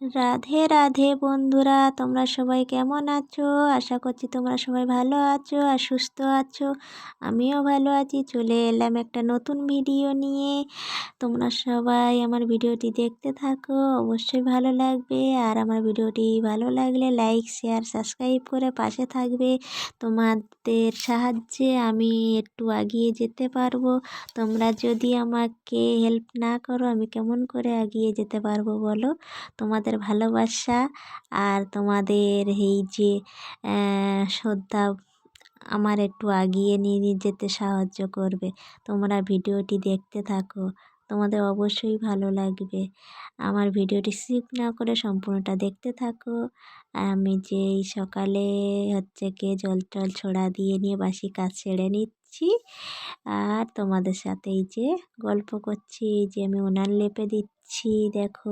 রাধে রাধে বন্ধুরা, তোমরা সবাই কেমন আছো? আশা করছি তোমরা সবাই ভালো আছো আর সুস্থ আছো। আমিও ভালো আছি। চলে এলাম একটা নতুন ভিডিও নিয়ে। তোমরা সবাই আমার ভিডিওটি দেখতে থাকো, অবশ্যই ভালো লাগবে। আর আমার ভিডিওটি ভালো লাগলে লাইক, শেয়ার, সাবস্ক্রাইব করে পাশে থাকবে। তোমাদের সাহায্যে আমি একটু এগিয়ে যেতে পারব। তোমরা যদি আমাকে হেল্প না করো, আমি কেমন করে এগিয়ে যেতে পারব বলো? তোমাদের ভালোবাসা আর তোমাদের এই যে শ্রদ্ধা আমার একটু আগিয়ে নিয়ে যেতে সাহায্য করবে। তোমরা ভিডিওটি দেখতে থাকো, তোমাদের অবশ্যই ভালো লাগবে। আমার ভিডিওটি স্কিপ না করে সম্পূর্ণটা দেখতে থাকো। আমি যে এই সকালে হচ্ছে কি জল টল ছোড়া দিয়ে নিয়ে বাসি কাজ ছেড়ে নিচ্ছি। আর তোমাদের সাথে এই যে গল্প করছি যে আমি উনান লেপে দিচ্ছি। দেখো।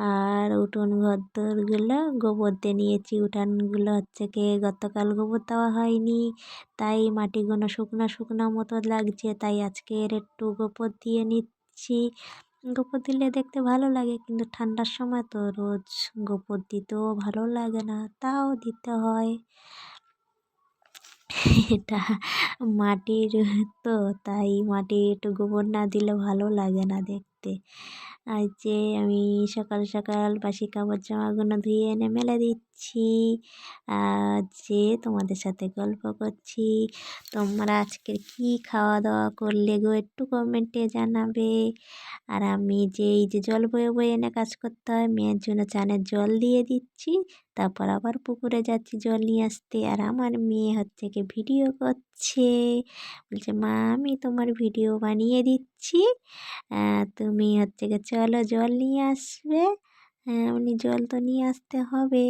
আর উঠোন ঘরদোরগুলো গোবর দিয়ে নিয়েছি। উঠানগুলো হচ্ছে কি, গতকাল গোবর দেওয়া হয়নি। তাই মাটিগুলো শুকনো শুকনো মতো লাগছে। তাই আজকের একটু গোবর দিয়ে নিচ্ছি। গোবর দিলে দেখতে ভালো লাগে, কিন্তু ঠান্ডার সময় তো রোজ গোবর দিতেও ভালো লাগে না, তাও দিতে হয়। এটা মাটির তো, তাই মাটি একটু গোবর না দিলে ভালো লাগে না দেখতে। আর যে আমি সকাল সকাল বাসি কাপড় জামাগুলো ধুয়ে এনে মেলে দিচ্ছি। আর যে তোমাদের সাথে গল্প করছি, তোমরা আজকের কি খাওয়া দাওয়া করলে গো একটু কমেন্টে জানাবে। আর আমি যে এই যে জল বয়ে বয়ে এনে কাজ করতে হয়, মেয়ের জন্য চানের জল দিয়ে দিচ্ছি, তারপর আবার পুকুরে যাচ্ছি জল নিয়ে আসতে। আর আমার মেয়ে হচ্ছে কি ভিডিও করছে। বলছে, মা, আমি তোমার ভিডিও বানিয়ে দিচ্ছি। তুমি হচ্ছে গিয়ে চলো জল নিয়ে আসবে হ্যাঁ উনি জল তো নিয়ে আসতে হবে।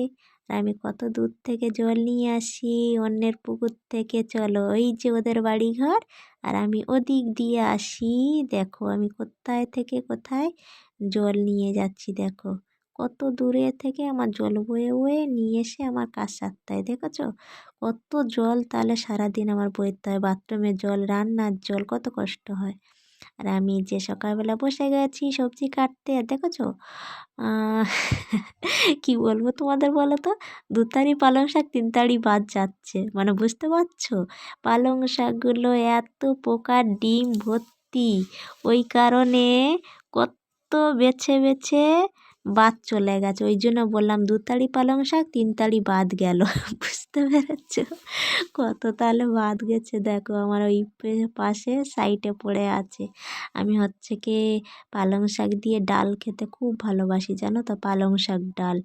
আমি কত দূর থেকে জল নিয়ে আসি, অন্যের পুকুর থেকে, চলো ওই যে ওদের বাড়ি ঘর আর আমি ওদিক দিয়ে আসি। দেখো আমি কোথায় থেকে কোথায় জল নিয়ে যাচ্ছি, দেখো। কত দূরে থেকে আমার জল বয়ে বয়ে নিয়ে এসে আমার কাজ সারতে হয় দেখেছ? কত জল তাহলে সারাদিন আমার বইতে হয় বাথরুমের জল, রান্নার জল, কত কষ্ট হয়। আর আমি যে সকালবেলা বসে গেছি, সবজি কাটতে দেখেছ? কি বলব তোমাদের বলো তো? দু তারি পালং শাক তিন তারি বাদ যাচ্ছে। মানে বুঝতে পারছ? পালং শাকগুলো এত পোকার ডিম ভর্তি। ওই কারণে কত বেছে বেছে বাদ চলে গেছে। ওই জন্য বললাম, দু তাড়ি পালং শাক, তিন তাড়ি বাদ গেল। বুঝতে পেরেছ? কত তাহলে বাদ গেছে। দেখো, আমার ওই পাশে সাইডে পড়ে আছে। আমি হচ্ছে কি, পালং শাক দিয়ে ডাল খেতে খুব ভালোবাসি, জানো তো? পালং শাক ডাল।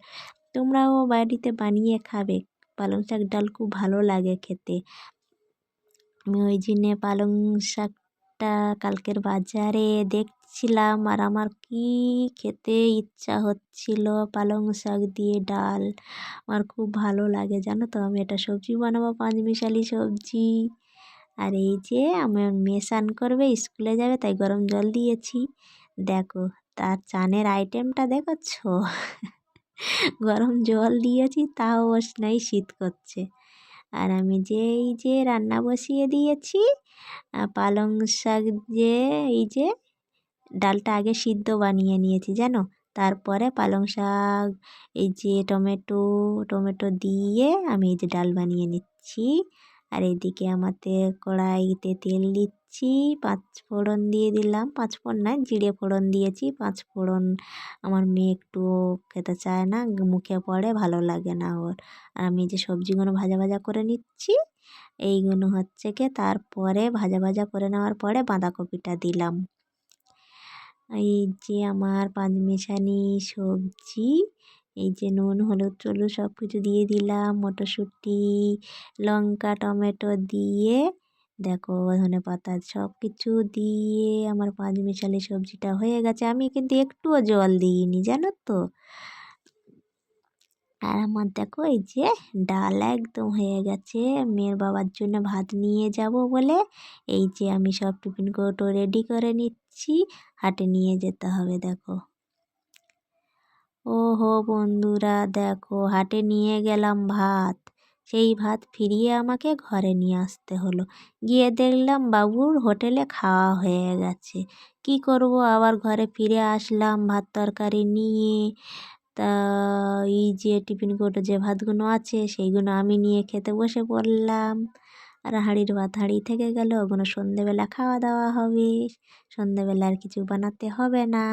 তোমরাও বাড়িতে বানিয়ে খাবে। পালং শাক ডাল খুব ভালো লাগে খেতে। আমি ওই জন্যে পালং শাকটা কালকের বাজারে দেখ ছিলাম আর আমার কি খেতে ইচ্ছা হচ্ছিল? পালং শাক দিয়ে ডাল। আমার খুব ভালো লাগে, জানো তো? আমি এটা সবজি বানাবো পাঁচমিশালি সবজি। আর এই যে আমার মেয়ে স্নান করবে, স্কুলে যাবে, তাই গরম জল দিয়েছি। দেখো, তার চানের আইটেমটা দেখছ? গরম জল দিয়েছি, তাও নাই শীত করছে। আর আমি যে এই যে রান্না বসিয়ে দিয়েছি পালং শাক যে, এই যে ডালটা আগে সিদ্ধ বানিয়ে নিয়েছি, জানো? তারপরে পালং শাক, এই যে টমেটো টমেটো দিয়ে আমি এই যে ডাল বানিয়ে নিচ্ছি। আর এদিকে আমাদের কড়াইতে তেল দিচ্ছি, পাঁচ ফোড়ন দিয়ে দিলাম। পাঁচ ফোড়ন না জিরে ফোড়ন দিয়েছি। পাঁচ ফোড়ন আমার মেয়ে একটু খেতে চায় না, মুখে পড়ে, ভালো লাগে না ওর। আর আমি যে সবজিগুলো ভাজা ভাজা করে নিচ্ছি, এইগুলো হচ্ছে কি তারপরে ভাজা ভাজা করে নেওয়ার পরে বাঁধাকপিটা দিলাম। এই যে আমার পাঁচমিশালি সবজি, এই যে নুন, হলুদ টলুদ সব কিছু দিয়ে দিলাম, মটরশুঁটি, লঙ্কা, টমেটো দিয়ে, দেখো ধনে পাতা সব কিছু দিয়ে আমার পাঁচমিশালি সবজিটা হয়ে গেছে। আমি কিন্তু একটুও জল দিইনি, জানো তো। আর আমার দেখো এই যে ডাল একদম হয়ে গেছে। মেয়ের বাবার জন্য ভাত নিয়ে যাব বলে, এই যে আমি সব টিফিন কৌটো রেডি করে নিচ্ছি। হাটে নিয়ে যেতে হবে, দেখো। ও হো বন্ধুরা, দেখো, হাটে নিয়ে গেলাম ভাত। সেই ভাত ফিরিয়ে আমাকে ঘরে নিয়ে আসতে হলো। গিয়ে দেখলাম বাবুর হোটেলে খাওয়া হয়ে গেছে। কি করব, আবার ঘরে ফিরে আসলাম, ভাত তরকারি নিয়ে। তা এই যে টিফিন কৌটো যে ভাতগুলো আছে সেইগুলো আমি নিয়ে খেতে বসে পড়লাম। আর হাঁড়ির ভাত হাঁড়ি থেকে গেল। ওগুলো সন্ধেবেলা খাওয়া দাওয়া হবে। সন্ধেবেলা আর কিছু বানাতে হবে না।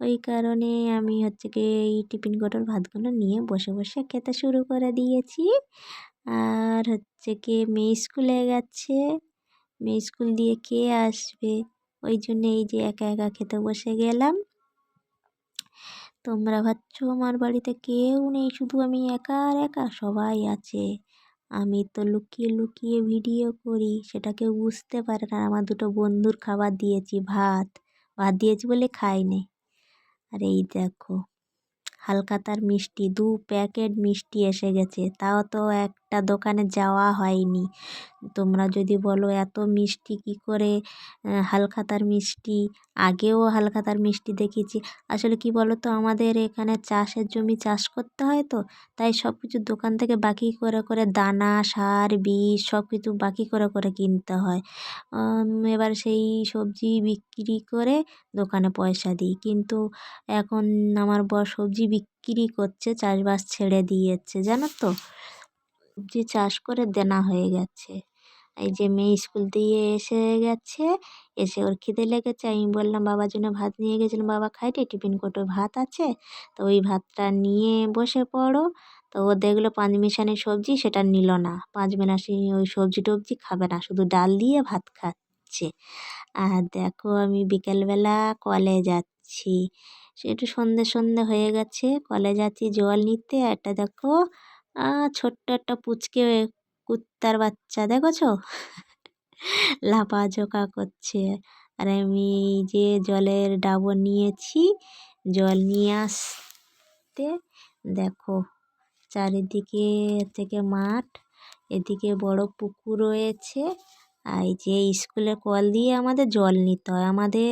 ওই কারণে আমি হচ্ছে কি এই টিফিন কৌটোর ভাতগুলো নিয়ে বসে বসে খেতে শুরু করে দিয়েছি। আর হচ্ছে কি মেয়ে স্কুলে গেছে। মেয়ে স্কুল দিয়ে কে আসবে? ওই জন্য এই যে একা একা খেতে বসে গেলাম। তোমরা ভাবছ আমার বাড়িতে কেউ নেই, শুধু আমি একা আর একা সবাই আছে। আমি তো লুকিয়ে লুকিয়ে ভিডিও করি সেটা কেউ বুঝতে পারে না। আমার দুটো বন্ধুর খাবার দিয়েছি, ভাত। ভাত দিয়েছি বলে খায়নি। আর এই দেখো, হালকা তার মিষ্টি, দু প্যাকেট মিষ্টি এসে গেছে। তাও তো একটা দোকানে যাওয়া হয়নি। তোমরা যদি বলো এত মিষ্টি কী করে হালখাতার মিষ্টি? আগেও হালখাতার মিষ্টি দেখেছি। আসলে কি বলো তো আমাদের এখানে চাষের জমি চাষ করতে হয় তো, তাই সব কিছু দোকান থেকে বাকি করে করে দানা, সার, বীজ সব কিছু বাকি করে করে কিনতে হয়। এবার সেই সবজি বিক্রি করে দোকানে পয়সা দিই। কিন্তু এখন আমার বর সবজি বিক্রি করছে, চাষবাস ছেড়ে দিয়েছে, জানো তো? সবজি চাষ করে দেনা হয়ে গেছে। এই যে মেয়ে স্কুল দিয়ে এসে গেছে, এসে ওর খিদে লেগেছে। আমি বললাম বাবার জন্য ভাত নিয়ে গেছিলাম বাবা খাইটে টিফিন কোটো ভাত আছে। তো ওই ভাতটা নিয়ে বসে পড়ো। তো ও দেখল পাঁচ মিশানি সবজি, সেটা নিল না। পাঁচ মিশানি ওই সবজি টবজি খাবে না, শুধু ডাল দিয়ে ভাত খাচ্ছে। আর দেখো আমি বিকেলবেলা কলে যাচ্ছি। একটু সন্ধে সন্ধে হয়ে গেছে। কলে যাচ্ছি জল নিতে। একটা দেখো ছোট্ট একটা পুচকে কুত্তার বাচ্চা, দেখেছ? লাফাঝোঁকা করছে। আর আমি যে জলের ডাবর নিয়েছি, জল নিয়ে আসতে দেখো, চারিদিকে থেকে মাঠ, এদিকে বড় পুকুর রয়েছে। আর যে স্কুলের কল দিয়ে আমাদের জল নিতে হয়। আমাদের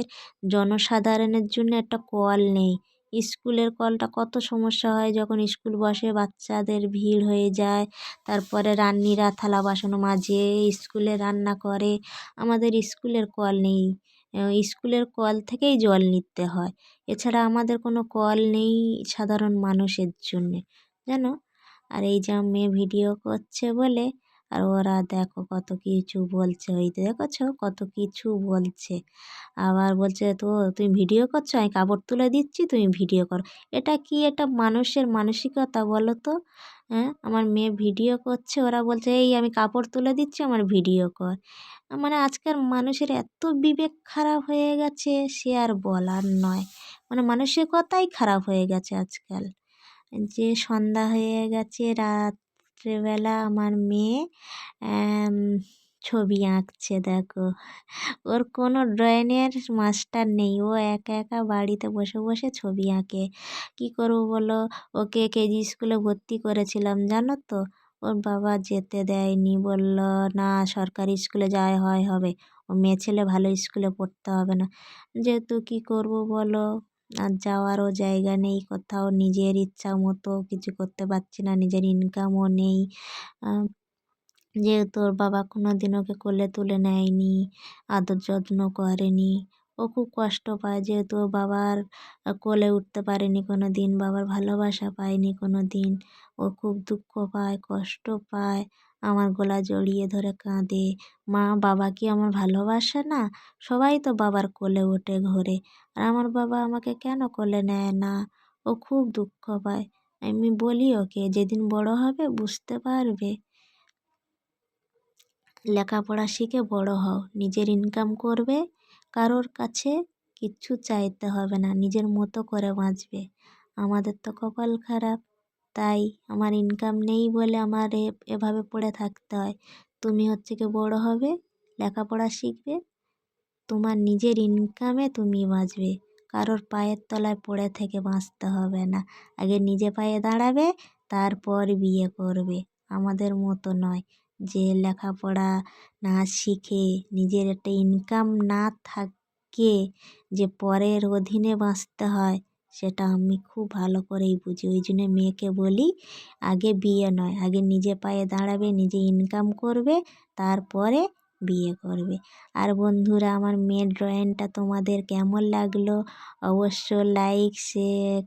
জনসাধারণের জন্য একটা কল নেই। স্কুলের কলটা কত সমস্যা হয় যখন স্কুল বসে, বাচ্চাদের ভিড় হয়ে যায়। তারপরে রান্নিরা থালা বাসন মাজে, স্কুলে রান্না করে। আমাদের স্কুলের কল নেই। স্কুলের কল থেকেই জল নিতে হয়। এছাড়া আমাদের কোনো কল নেই সাধারণ মানুষের জন্যে, জানো? আর এই যে মেয়ে ভিডিও করছে বলে আর ওরা দেখো কত কিছু বলছে। ওই দেখেছ? কত কিছু বলছে। আবার বলছে, তো তুমি ভিডিও করছ? আমি কাপড় তুলে দিচ্ছি, তুমি ভিডিও করো। এটা কি এটা মানুষের মানসিকতা বলো তো? হ্যাঁ আমার মেয়ে ভিডিও করছে, ওরা বলছে, এই আমি কাপড় তুলে দিচ্ছি, আমার ভিডিও কর। মানে আজকাল মানুষের এত বিবেক খারাপ হয়ে গেছে, সে আর বলার নয়। মানে মানসিকতাই খারাপ হয়ে গেছে আজকাল। যে সন্ধ্যা হয়ে গেছে, রাত রাত্রেবেলা আমার মেয়ে ছবি আঁকছে, দেখো। ওর কোনো ড্রয়িংয়ের মাস্টার নেই। ও একা একা বাড়িতে বসে বসে ছবি আঁকে। কী করব বলো? ওকে কেজি স্কুলে ভর্তি করেছিলাম, জানো তো? ওর বাবা যেতে দেয়নি, বলল, না, সরকারি স্কুলে যাওয়া হয় হবে। ও মেয়ে ছেলে ভালো স্কুলে পড়তে হবে না। যেহেতু কী করব বলো? আর যাওয়ারও জায়গা নেই কোথাও, নিজের ইচ্ছা মতো কিছু করতে পারছি না, নিজের ইনকামও নেই। যেহেতু ওর বাবা কোনো দিন ওকে কোলে তুলে নেয়নি, আদর যত্ন করেনি, ও খুব কষ্ট পায়। যেহেতু ও বাবার কোলে উঠতে পারেনি কোনো দিন বাবার ভালোবাসা পায়নি কোনো দিন ও খুব দুঃখ পায়, কষ্ট পায়, আমার গলা জড়িয়ে ধরে কাঁদে। মা, বাবা কি আমার ভালোবাসে না? সবাই তো বাবার কোলে ওঠে ঘরে। আর আমার বাবা আমাকে কেন কোলে নেয় না? ও খুব দুঃখ পায়। আমি বলি ওকে, যেদিন বড় হবে বুঝতে পারবে। লেখাপড়া শিখে বড় হও। নিজের ইনকাম করবে, কারোর কাছে কিচ্ছু চাইতে হবে না। নিজের মতো করে বাঁচবে। আমাদের তো কপাল খারাপ। তাই আমার ইনকাম নেই বলে আমার এভাবে পড়ে থাকতে হয়। তুমি হচ্ছে কি বড় হবে? লেখাপড়া শিখবে? তোমার নিজের ইনকামে তুমি বাঁচবে। কারোর পায়ের তলায় পড়ে থেকে বাঁচতে হবে না। আগে নিজে পায়ে দাঁড়াবে, তারপর বিয়ে করবে। আমাদের মতো নয়। যে লেখাপড়া না শিখে, নিজের একটা ইনকাম না থাকে, যে পরের অধীনে বাঁচতে হয়, সেটা আমি খুব ভালো করেই বুঝি। ওই জন্য মেয়েকে বলি, আগে বিয়ে নয়। আগে নিজে পায়ে দাঁড়াবে, নিজে ইনকাম করবে, তারপরে বিয়ে করবে। আর বন্ধুরা, আমার মেয়ের ড্রয়িংটা তোমাদের কেমন লাগল? অবশ্য লাইক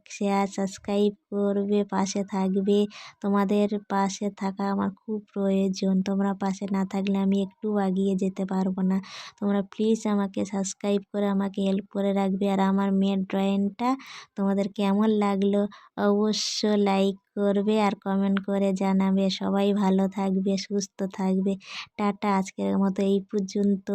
শেয়ার সাবস্ক্রাইব করবে, পাশে থাকবে। তোমাদের পাশে থাকা আমার খুব প্রয়োজন। তোমরা পাশে না থাকলে আমি একটু এগিয়ে যেতে পারব না। তোমরা প্লিজ আমাকে সাবস্ক্রাইব করে আমাকে হেল্প করে রাখবে। আর আমার মেয়ের ড্রয়িংটা তোমাদের কেমন লাগল? অবশ্য লাইক করবে আর কমেন্ট করে জানাবে। সবাই ভালো থাকবে, সুস্থ থাকবে। টাটা, আজকের মতো এই পর্যন্ত।